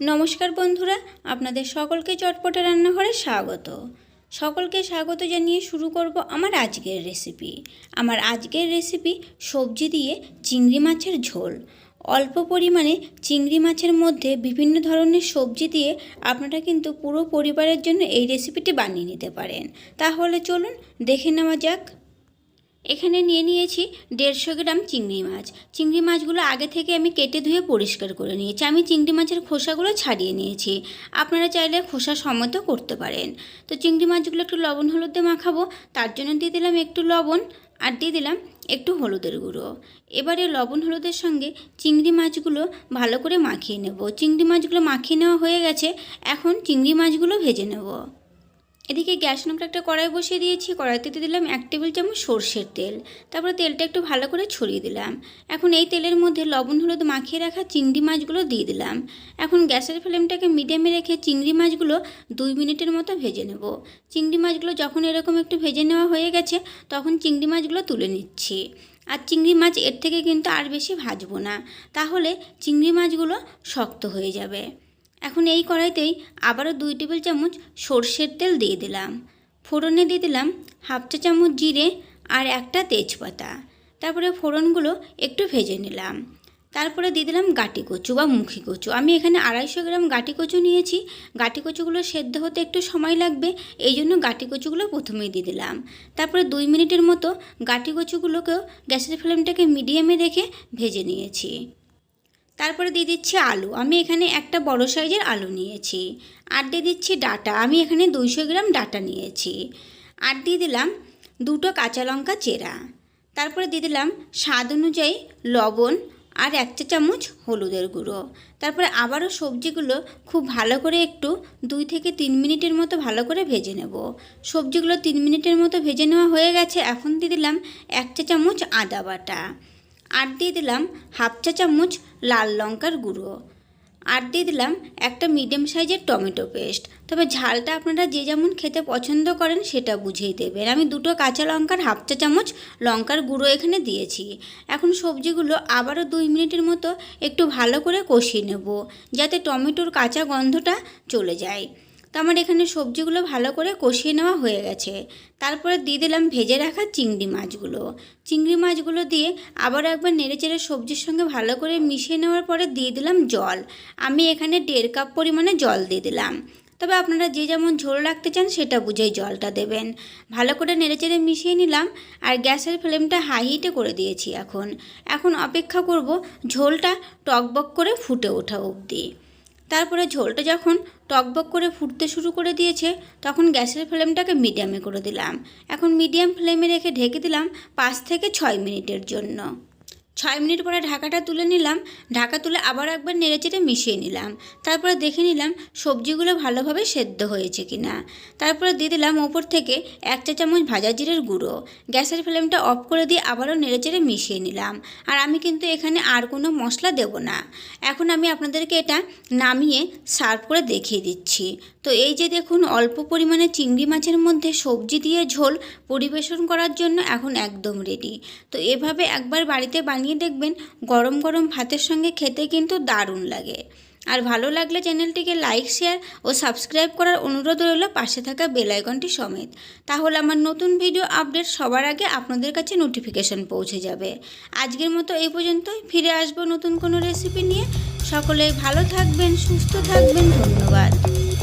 নমস্কার বন্ধুরা, আপনাদের সকলকে চটপটে রান্নাঘরে স্বাগত। সকলকে স্বাগত জানিয়ে শুরু করব আমার আজকের রেসিপি আমার আজকের রেসিপি সবজি দিয়ে চিংড়ি মাছের ঝোল। অল্প পরিমাণে চিংড়ি মাছের মধ্যে বিভিন্ন ধরনের সবজি দিয়ে আপনারা কিন্তু পুরো পরিবারের জন্য এই রেসিপিটি বানিয়ে নিতে পারেন। তাহলে চলুন দেখে নেওয়া যাক। এখানে নিয়ে নিয়েছি দেড়শো গ্রাম চিংড়ি মাছ। চিংড়ি মাছগুলো আগে থেকে আমি কেটে ধুয়ে পরিষ্কার করে নিয়েছি। আমি চিংড়ি মাছের খোসাগুলো ছাড়িয়ে নিয়েছি। আপনারা চাইলে খোসা সমেত করতে পারেন। তো চিংড়ি মাছগুলো একটু লবণ হলুদ মাখাবো, তার জন্য দিয়ে দিলাম একটু লবণ আর দিয়ে দিলাম একটু হলুদের গুঁড়ো। এবারে লবণ হলুদের সঙ্গে চিংড়ি মাছগুলো ভালো করে মাখিয়ে নেব। চিংড়ি মাছগুলো মাখিয়ে নেওয়া হয়ে গেছে, এখন চিংড়ি মাছগুলো ভেজে নেব। এদিকে গ্যাস নোংরা একটা কড়াই বসিয়ে দিয়েছি, কড়াইতে দিলাম এক টেবিল চামচ সর্ষের তেল। তারপরে তেলটা একটু ভালো করে ছড়িয়ে দিলাম। এখন এই তেলের মধ্যে লবণ, হলুদ মাখিয়ে রাখা চিংড়ি মাছগুলো দিয়ে দিলাম। এখন গ্যাসের ফ্লেমটাকে মিডিয়ামে রেখে চিংড়ি মাছগুলো দুই মিনিটের মতো ভেজে নেব। চিংড়ি মাছগুলো যখন এরকম একটু ভেজে নেওয়া হয়ে গেছে, তখন চিংড়ি মাছগুলো তুলে নিচ্ছি। আর চিংড়ি মাছ এর থেকে কিন্তু আর বেশি ভাজবো না। তাহলে চিংড়ি মাছগুলো শক্ত হয়ে যাবে। এখন এই কড়াইতেই আবারও দুই টেবিল চামচ সর্ষের তেল দিয়ে দিলাম। ফোড়নে দিয়ে দিলাম হাফ চা চামচ জিরে আর একটা তেজপাতা। তারপরে ফোড়নগুলো একটু ভেজে নিলাম। তারপরে দিয়ে দিলাম গাটি কচু বা মুখি কচু। আমি এখানে আড়াইশো গ্রাম গাটি কচু নিয়েছি। গাটি কচুগুলো সেদ্ধ হতে একটু সময় লাগবে, এই জন্য গাটি কচুগুলো প্রথমেই দিয়ে দিলাম। তারপরে দুই মিনিটের মতো গাটি কচুগুলোকেও গ্যাসের ফ্লেমটাকে মিডিয়ামে রেখে ভেজে নিয়েছি। তারপরে দিয়ে দিচ্ছি আলু। আমি এখানে একটা বড় সাইজের আলু নিয়েছি। আর দিয়ে দিচ্ছি ডাটা। আমি এখানে দুইশো গ্রাম ডাটা নিয়েছি। আর দিয়ে দিলাম দুটো কাঁচা লঙ্কা চেরা। তারপরে দিয়ে দিলাম স্বাদ অনুযায়ী লবণ আর এক চা চামচ হলুদের গুঁড়ো। তারপরে আবারও সবজিগুলো খুব ভালো করে একটু দুই থেকে তিন মিনিটের মতো ভালো করে ভেজে নেব। সবজিগুলো তিন মিনিটের মতো ভেজে নেওয়া হয়ে গেছে। এখন দিয়ে দিলাম এক চা চামচ আদা বাটা। আর দিয়ে দিলাম হাফ চা চামচ লাল লঙ্কার গুঁড়ো। আর দিয়ে দিলাম একটা মিডিয়াম সাইজের টমেটো পেস্ট তবে ঝালটা আপনারা যে যেমন খেতে পছন্দ করেন সেটা বুঝেই দেবেন। আমি দুটো কাঁচা লঙ্কার হাফ চা চামচ লঙ্কার গুঁড়ো এখানে দিয়েছি। এখন সবজিগুলো আবারও দুই মিনিটের মতো একটু ভালো করে কষিয়ে নেব, যাতে টমেটোর কাঁচা গন্ধটা চলে যায়। তো আমার এখানে সবজিগুলো ভালো করে কষিয়ে নেওয়া হয়ে গেছে। তারপরে দিয়ে দিলাম ভেজে রাখা চিংড়ি মাছগুলো। চিংড়ি মাছগুলো দিয়ে আবার একবার নেড়েচেড়ে সবজির সঙ্গে ভালো করে মিশিয়ে নেওয়ার পরে দিয়ে দিলাম জল। আমি এখানে দেড় কাপ পরিমাণে জল দিয়ে দিলাম। তবে আপনারা যে যেমন ঝোল রাখতে চান সেটা বুঝেই জলটা দেবেন। ভালো করে নেড়েচেড়ে মিশিয়ে নিলাম আর গ্যাসের ফ্লেমটা হাই হিটে করে দিয়েছি এখন। এখন অপেক্ষা করব ঝোলটা টকবক করে ফুটে ওঠা অবধি। তারপরে ঝোলটা যখন টকবক করে ফুটতে শুরু করে দিয়েছে, তখন গ্যাসের ফ্লেমটাকে মিডিয়ামে করে দিলাম। এখন মিডিয়াম ফ্লেমে রেখে ঢেকে দিলাম পাঁচ থেকে ছয় মিনিটের জন্য। ছয় মিনিট পরে ঢাকাটা তুলে নিলাম। ঢাকা তুলে আবার একবার নেড়েচেড়ে মিশিয়ে নিলাম। তারপরে দেখে নিলাম সবজিগুলো ভালোভাবে সেদ্ধ হয়েছে কি না তারপরে দিয়ে দিলাম ওপর থেকে এক চা চামচ ভাজা জিরের গুঁড়ো। গ্যাসের ফ্লেমটা অফ করে দিয়ে আবারও নেড়েচেড়ে মিশিয়ে নিলাম। আর আমি কিন্তু এখানে আর কোনো মশলা দেব না। এখন আমি আপনাদেরকে এটা নামিয়ে সার্ভ করে দেখিয়ে দিচ্ছি। তো এই যে দেখুন, অল্প পরিমাণে চিংড়ি মাছের মধ্যে সবজি দিয়ে ঝোল পরিবেশন করার জন্য এখন একদম রেডি তো এভাবে একবার বাড়িতে বানিয়ে দেখবেন গরম গরম ভাতের সঙ্গে খেতে কিন্তু দারুণ লাগে। আর ভালো লাগলে চ্যানেলটিকে লাইক, শেয়ার ও সাবস্ক্রাইব করার অনুরোধ রইল পাশে থাকা বেল আইকনটি সমেত। তাহলে আমার নতুন ভিডিও আপডেট সবার আগে আপনাদের কাছে নোটিফিকেশন পৌঁছে যাবে। আজকের মতো এই পর্যন্তই। ফিরে আসব নতুন কোনো রেসিপি নিয়ে। সকলে ভালো থাকবেন, সুস্থ থাকবেন। ধন্যবাদ।